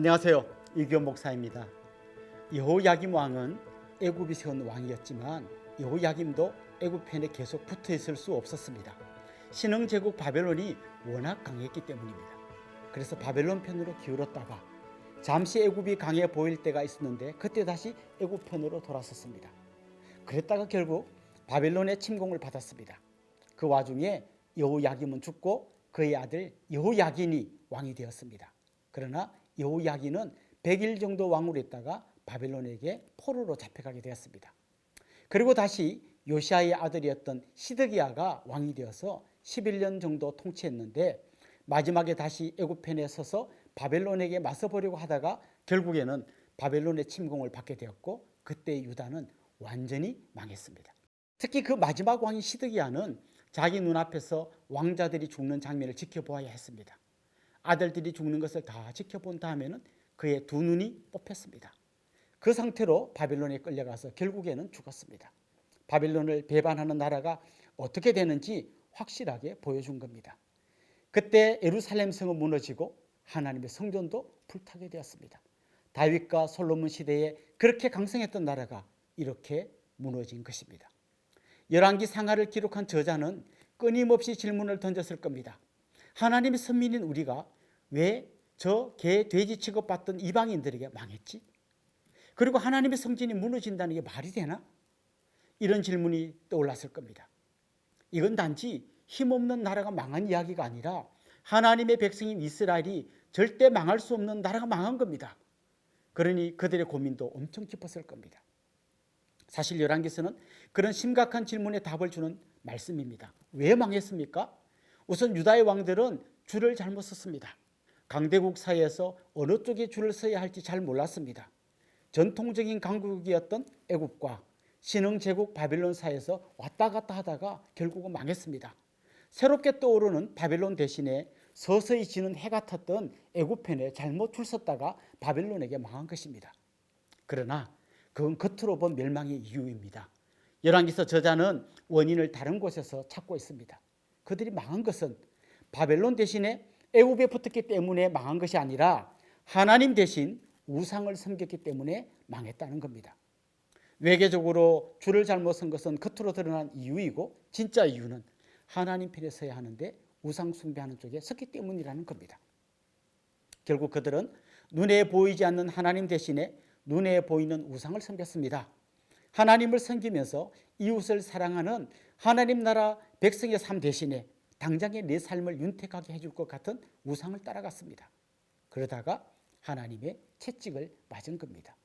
안녕하세요. 이규현 목사입니다. 여호야김 왕은 애굽이 세운 왕이었지만 여호야김도 애굽 편에 계속 붙어 있을 수 없었습니다. 신흥 제국 바벨론이 워낙 강했기 때문입니다. 그래서 바벨론 편으로 기울었다가 잠시 애굽이 강해 보일 때가 있었는데 그때 다시 애굽 편으로 돌아섰습니다. 그랬다가 결국 바벨론의 침공을 받았습니다. 그 와중에 여호야김은 죽고 그의 아들 여호야긴이 왕이 되었습니다. 그러나 여호야긴은 100일 정도 왕으로 있다가 바벨론에게 포로로 잡혀가게 되었습니다. 그리고 다시 요시아의 아들이었던 시드기야가 왕이 되어서 11년 정도 통치했는데 마지막에 다시 애굽편에 서서 바벨론에게 맞서 보려고 하다가 결국에는 바벨론의 침공을 받게 되었고 그때 유다는 완전히 망했습니다. 특히 그 마지막 왕인 시드기야는 자기 눈앞에서 왕자들이 죽는 장면을 지켜보아야 했습니다. 아들들이 죽는 것을 다 지켜본 다음에는 그의 두 눈이 뽑혔습니다. 그 상태로 바벨론에 끌려가서 결국에는 죽었습니다. 바벨론을 배반하는 나라가 어떻게 되는지 확실하게 보여준 겁니다. 그때 예루살렘 성은 무너지고 하나님의 성전도 불타게 되었습니다. 다윗과 솔로몬 시대에 그렇게 강성했던 나라가 이렇게 무너진 것입니다. 열왕기 상하를 기록한 저자는 끊임없이 질문을 던졌을 겁니다. 하나님의 선민인 우리가 왜 저 개, 돼지 취급받던 이방인들에게 망했지? 그리고 하나님의 성전이 무너진다는 게 말이 되나? 이런 질문이 떠올랐을 겁니다. 이건 단지 힘없는 나라가 망한 이야기가 아니라 하나님의 백성인 이스라엘이 절대 망할 수 없는 나라가 망한 겁니다. 그러니 그들의 고민도 엄청 깊었을 겁니다. 사실 열왕기서는 그런 심각한 질문에 답을 주는 말씀입니다. 왜 망했습니까? 우선 유다의 왕들은 줄을 잘못 썼습니다. 강대국 사이에서 어느 쪽에 줄을 서야 할지 잘 몰랐습니다. 전통적인 강국이었던 애굽과 신흥 제국 바빌론 사이에서 왔다 갔다 하다가 결국은 망했습니다. 새롭게 떠오르는 바빌론 대신에 서서히 지는 해 같았던 애굽 편에 잘못 줄 섰다가 바빌론에게 망한 것입니다. 그러나 그건 겉으로 본 멸망의 이유입니다. 열왕기서 저자는 원인을 다른 곳에서 찾고 있습니다. 그들이 망한 것은 바벨론 대신에 애굽에 붙었기 때문에 망한 것이 아니라 하나님 대신 우상을 섬겼기 때문에 망했다는 겁니다. 외계적으로 줄을 잘못 선 것은 겉으로 드러난 이유이고 진짜 이유는 하나님 편에 서야 하는데 우상 숭배하는 쪽에 섰기 때문이라는 겁니다. 결국 그들은 눈에 보이지 않는 하나님 대신에 눈에 보이는 우상을 섬겼습니다. 하나님을 섬기면서 이웃을 사랑하는 하나님 나라 백성의 삶 대신에 당장의 내 삶을 윤택하게 해줄 것 같은 우상을 따라갔습니다. 그러다가 하나님의 채찍을 맞은 겁니다.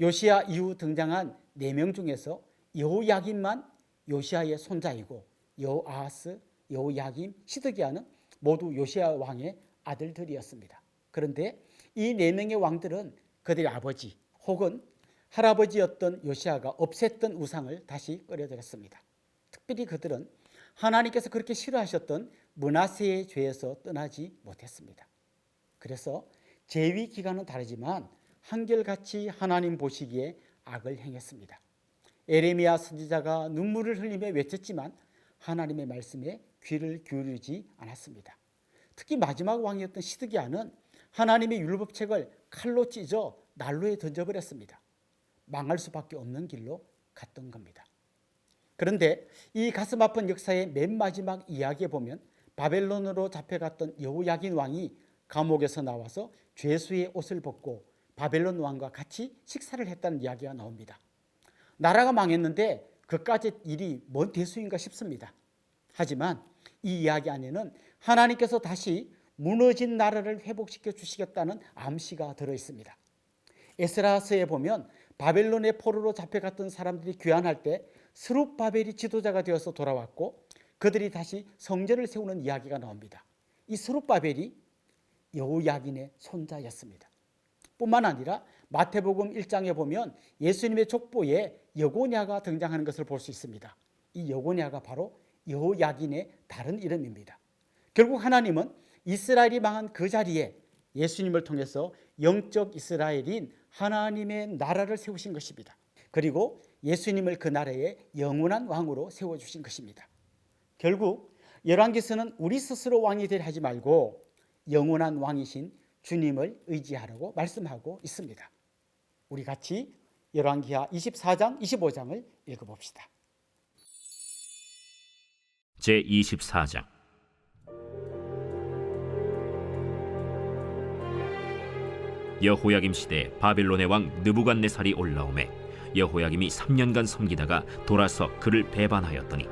요시아 이후 등장한 네 명 중에서 여호야김만 요시아의 손자이고 여호아하스, 여호야김, 시드기야는 모두 요시아 왕의 아들들이었습니다. 그런데 이 네 명의 왕들은 그들의 아버지 혹은 할아버지였던 요시아가 없앴던 우상을 다시 끌어들였습니다. 특별히 그들은 하나님께서 그렇게 싫어하셨던 문하세의 죄에서 떠나지 못했습니다. 그래서 제위 기간은 다르지만 한결같이 하나님 보시기에 악을 행했습니다. 에레미야 선지자가 눈물을 흘리며 외쳤지만 하나님의 말씀에 귀를 기울이지 않았습니다. 특히 마지막 왕이었던 시드기야는 하나님의 율법책을 칼로 찢어 난로에 던져버렸습니다. 망할 수밖에 없는 길로 갔던 겁니다. 그런데 이 가슴 아픈 역사의 맨 마지막 이야기에 보면 바벨론으로 잡혀갔던 여호야긴 왕이 감옥에서 나와서 죄수의 옷을 벗고 바벨론 왕과 같이 식사를 했다는 이야기가 나옵니다. 나라가 망했는데 그까지 일이 뭔 대수인가 싶습니다. 하지만 이 이야기 안에는 하나님께서 다시 무너진 나라를 회복시켜 주시겠다는 암시가 들어 있습니다. 에스라서에 보면 바벨론의 포로로 잡혀갔던 사람들이 귀환할 때 스룹바벨이 지도자가 되어서 돌아왔고 그들이 다시 성전을 세우는 이야기가 나옵니다. 이 스룹바벨이 여호야긴의 손자였습니다. 뿐만 아니라 마태복음 1장에 보면 예수님의 족보에 여고냐가 등장하는 것을 볼 수 있습니다. 이 여고냐가 바로 여호야긴의 다른 이름입니다. 결국 하나님은 이스라엘이 망한 그 자리에 예수님을 통해서 영적 이스라엘인 하나님의 나라를 세우신 것입니다. 그리고 예수님을 그 나라의 영원한 왕으로 세워 주신 것입니다. 결국 열왕기서는 우리 스스로 왕이 되려 하지 말고 영원한 왕이신 주님을 의지하라고 말씀하고 있습니다. 우리 같이 열왕기하 24장, 25장을 읽어봅시다. 제 24장 여호야김 시대 바벨론의 왕 느부갓네살이 올라오매 여호야김이 3년간 섬기다가 돌아서 그를 배반하였더니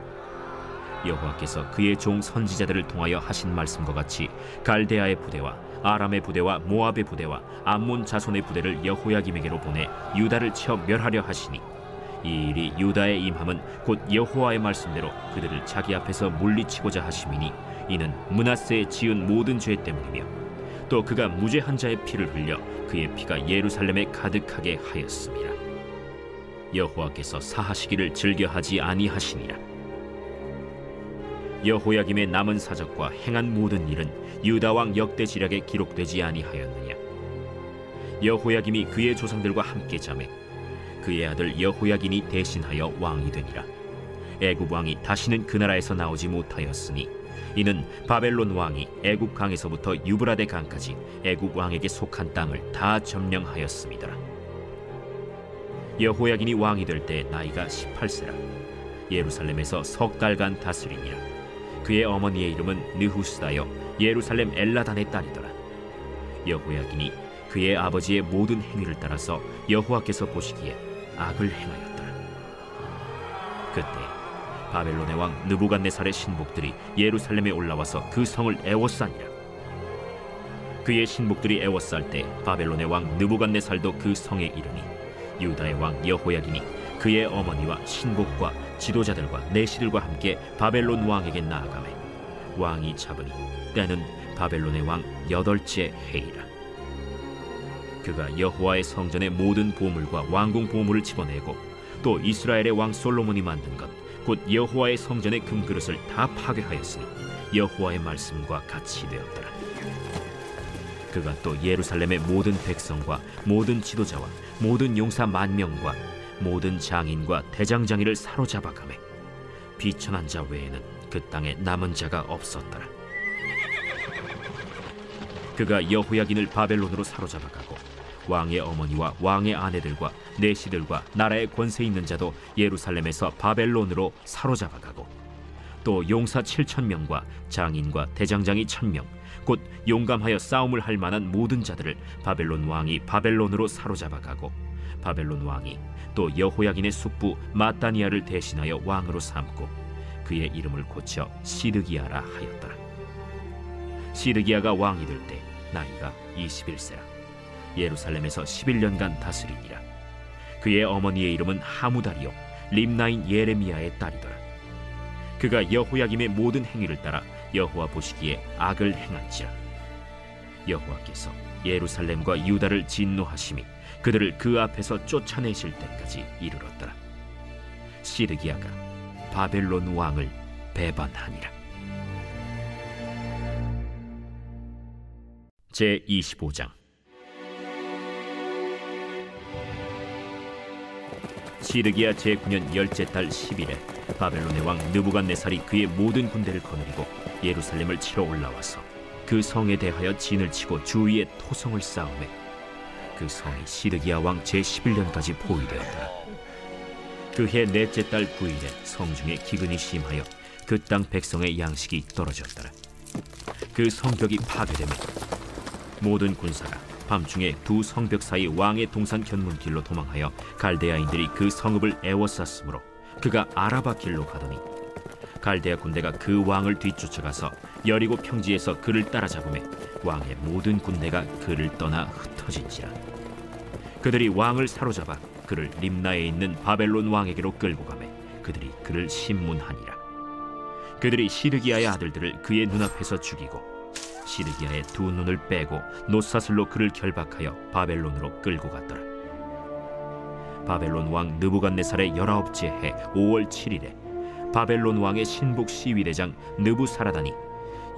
여호와께서 그의 종 선지자들을 통하여 하신 말씀과 같이 갈대아의 부대와 아람의 부대와 모압의 부대와 암몬 자손의 부대를 여호야김에게로 보내 유다를 쳐 멸하려 하시니 이 일이 유다의 임함은 곧 여호와의 말씀대로 그들을 자기 앞에서 물리치고자 하심이니 이는 문하세에 지은 모든 죄 때문이며 또 그가 무죄한 자의 피를 흘려 그의 피가 예루살렘에 가득하게 하였습니다. 여호와께서 사하시기를 즐겨하지 아니하시니라. 여호야김의 남은 사적과 행한 모든 일은 유다 왕 역대 지략에 기록되지 아니하였느냐. 여호야김이 그의 조상들과 함께 잠에 그의 아들 여호야긴이 대신하여 왕이 되니라. 애굽 왕이 다시는 그 나라에서 나오지 못하였으니 이는 바벨론 왕이 애굽 강에서부터 유브라데 강까지 애굽 왕에게 속한 땅을 다 점령하였습니다. 여호야긴이 왕이 될 때 나이가 18세라. 예루살렘에서 석 달간 다스리니라. 그의 어머니의 이름은 느후스다여 예루살렘 엘라단의 딸이더라. 여호야긴이 그의 아버지의 모든 행위를 따라서 여호와께서 보시기에 악을 행하였더라. 그때 바벨론의 왕 느부갓네살의 신복들이 예루살렘에 올라와서 그 성을 애워싸니라. 그의 신복들이 애워쌀 때 바벨론의 왕 느부갓네살도 그 성에 이르니 유다의 왕 여호야긴이 그의 어머니와 신복과 지도자들과 내시들과 함께 바벨론 왕에게 나아가매 왕이 잡으니 때는 바벨론의 왕 여덟째 해이라. 그가 여호와의 성전의 모든 보물과 왕궁 보물을 집어내고 또 이스라엘의 왕 솔로몬이 만든 것 곧 여호와의 성전의 금그릇을 다 파괴하였으니 여호와의 말씀과 같이 되었더라 그가 또 예루살렘의 모든 백성과 모든 지도자와 모든 용사 만 명과 모든 장인과 대장장이를 사로잡아가매 비천한 자 외에는 그 땅에 남은 자가 없었더라. 그가 여호야긴을 바벨론으로 사로잡아가고 왕의 어머니와 왕의 아내들과 내시들과 나라의 권세 있는 자도 예루살렘에서 바벨론으로 사로잡아가고 또 용사 7천 명과 장인과 대장장이 천 명, 곧 용감하여 싸움을 할 만한 모든 자들을 바벨론 왕이 바벨론으로 사로잡아 가고 바벨론 왕이 또 여호야긴의 숙부 마따니아를 대신하여 왕으로 삼고 그의 이름을 고쳐 시드기야라 하였더라. 시드기야가 왕이 될 때 나이가 21세라. 예루살렘에서 11년간 다스리니라. 그의 어머니의 이름은 하무다리요 림나인 예레미야의 딸이더라. 그가 여호야김의 모든 행위를 따라 여호와 보시기에 악을 행한지라. 여호와께서 예루살렘과 유다를 진노하심이 그들을 그 앞에서 쫓아내실 때까지 이르렀더라. 시드기야가 바벨론 왕을 배반하니라. 제 25장 시드기야 제9년 열째 달 10일에 바벨론의 왕 느부갓네살이 그의 모든 군대를 거느리고 예루살렘을 치러 올라와서 그 성에 대하여 진을 치고 주위에 토성을 쌓음에 그 성이 시드기야 왕 제11년까지 포위되었더라 그해 넷째 달 9일에 성중에 기근이 심하여 그 땅 백성의 양식이 떨어졌더라. 그 성벽이 파괴되며 모든 군사가 밤중에 두 성벽 사이 왕의 동산 견문길로 도망하여 갈대아인들이 그 성읍을 애워쌌으므로 그가 아라바 길로 가더니 갈대아 군대가 그 왕을 뒤쫓아가서 여리고 평지에서 그를 따라잡음에 왕의 모든 군대가 그를 떠나 흩어진지라. 그들이 왕을 사로잡아 그를 림나에 있는 바벨론 왕에게로 끌고 가매 그들이 그를 신문하니라. 그들이 시드기야의 아들들을 그의 눈앞에서 죽이고 시드기야의 두 눈을 빼고 노사슬로 그를 결박하여 바벨론으로 끌고 갔더라. 바벨론 왕 느부갓네살의 열아홉째 해 5월 7일에 바벨론 왕의 신복 시위대장 느부사라단이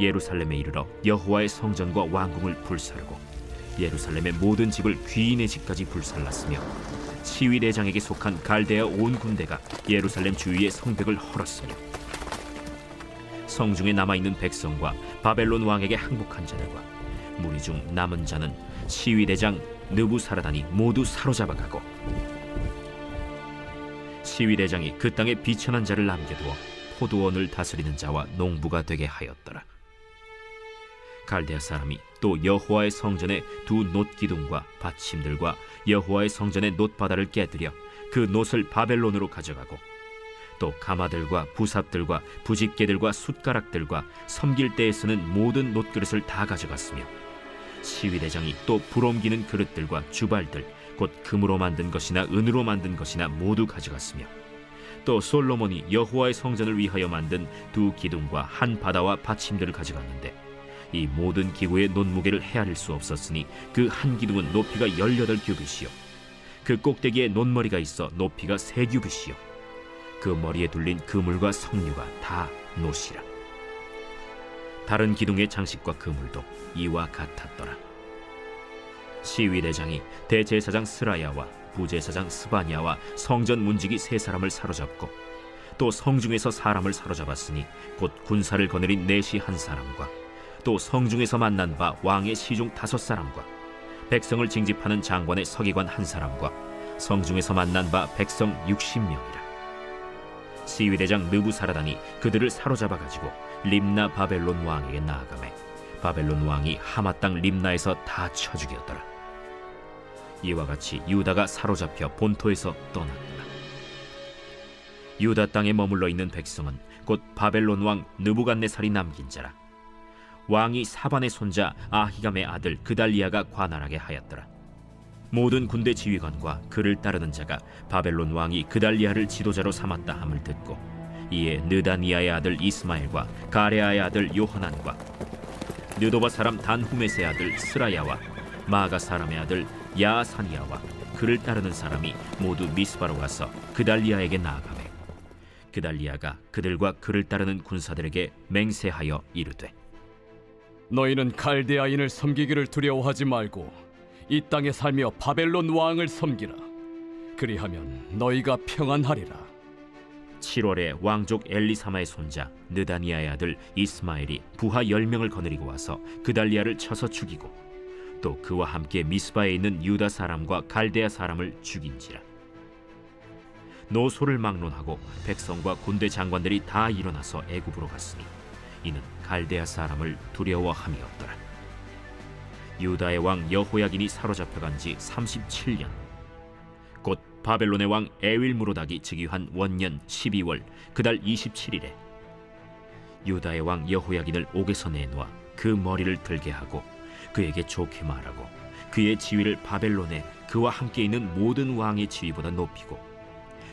예루살렘에 이르러 여호와의 성전과 왕궁을 불사르고 예루살렘의 모든 집을 귀인의 집까지 불살랐으며 시위대장에게 속한 갈대아 온 군대가 예루살렘 주위의 성벽을 헐었으며 성중에 남아 있는 백성과 바벨론 왕에게 항복한 자들과 무리 중 남은 자는 시위대장 느부사라단이 모두 사로잡아가고 시위대장이 그 땅에 비천한 자를 남겨두어 포도원을 다스리는 자와 농부가 되게 하였더라. 갈대아 사람이 또 여호와의 성전의 두 놋기둥과 받침들과 여호와의 성전의 놋바다를 깨뜨려 그 놋을 바벨론으로 가져가고 또 가마들과 부삽들과 부집개들과 숟가락들과 섬길 때에 쓰는 모든 놋그릇을 다 가져갔으며 시위대장이 또 불옮기는 그릇들과 주발들 곧 금으로 만든 것이나 은으로 만든 것이나 모두 가져갔으며 또 솔로몬이 여호와의 성전을 위하여 만든 두 기둥과 한 바다와 받침들을 가져갔는데 이 모든 기구의 논무게를 헤아릴 수 없었으니 그 한 기둥은 높이가 열여덟 규빗이요. 그 꼭대기에 논머리가 있어 높이가 세 규빗이요 그 머리에 둘린 그물과 석류가 다 노시라. 다른 기둥의 장식과 그물도 이와 같았더라. 시위대장이 대제사장 스라야와 부제사장 스바냐와 성전 문지기 세 사람을 사로잡고 또 성중에서 사람을 사로잡았으니 곧 군사를 거느린 내시 한 사람과 또 성중에서 만난 바 왕의 시중 다섯 사람과 백성을 징집하는 장관의 서기관 한 사람과 성중에서 만난 바 백성 육십 명이라 시위대장 느부사라단이 그들을 사로잡아 가지고 림나 바벨론 왕에게 나아가매 바벨론 왕이 하마 땅 림나에서 다 쳐 죽였더라. 이와 같이 유다가 사로잡혀 본토에서 떠났더라 유다 땅에 머물러 있는 백성은 곧 바벨론 왕 느부갓네살이 남긴 자라. 왕이 사반의 손자 아히감의 아들 그달리아가 관할하게 하였더라. 모든 군대 지휘관과 그를 따르는 자가 바벨론 왕이 그달리아를 지도자로 삼았다 함을 듣고 이에 느다니아의 아들 이스마엘과 가레아의 아들 요하난과 느도바 사람 단후메스의 아들 스라야와 마가 사람의 아들 야사니아와 그를 따르는 사람이 모두 미스바로 가서 그달리아에게 나아가매 그달리아가 그들과 그를 따르는 군사들에게 맹세하여 이르되 너희는 갈대아인을 섬기기를 두려워하지 말고 이 땅에 살며 바벨론 왕을 섬기라. 그리하면 너희가 평안하리라. 7월에 왕족 엘리사마의 손자 느다니아의 아들 이스마엘이 부하 열명을 거느리고 와서 그달리아를 쳐서 죽이고 또 그와 함께 미스바에 있는 유다 사람과 갈대아 사람을 죽인지라 노소를 막론하고 백성과 군대 장관들이 다 일어나서 애굽으로 갔으니 이는 갈대아 사람을 두려워함이었더라 유다의 왕 여호야긴이 사로잡혀간 지 37년. 곧 바벨론의 왕 에윌무로닥이 즉위한 원년 12월 그달 27일에 유다의 왕 여호야긴을 옥에서 내놓아 그 머리를 들게 하고 그에게 좋게 말하고 그의 지위를 바벨론에 그와 함께 있는 모든 왕의 지위보다 높이고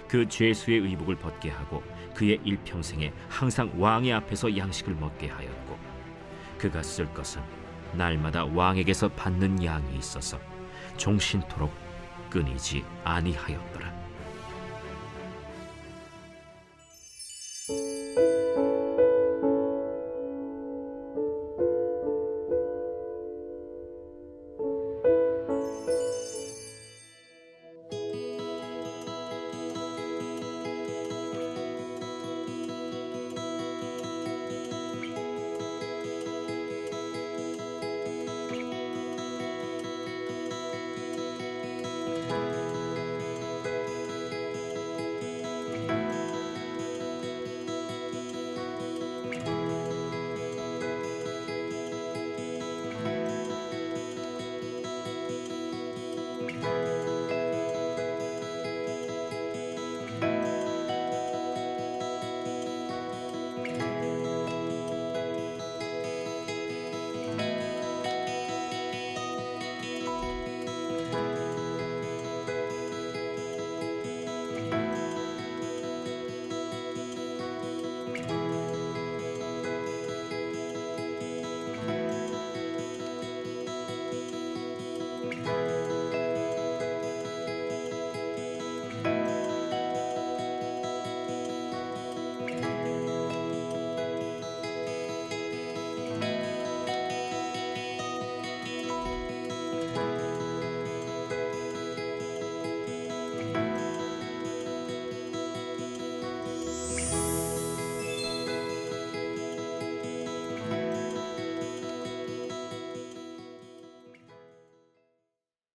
그 죄수의 의복을 벗게 하고 그의 일평생에 항상 왕의 앞에서 양식을 먹게 하였고 그가 쓸 것은 날마다 왕에게서 받는 양이 있어서 종신토록 끊이지 아니하였더라.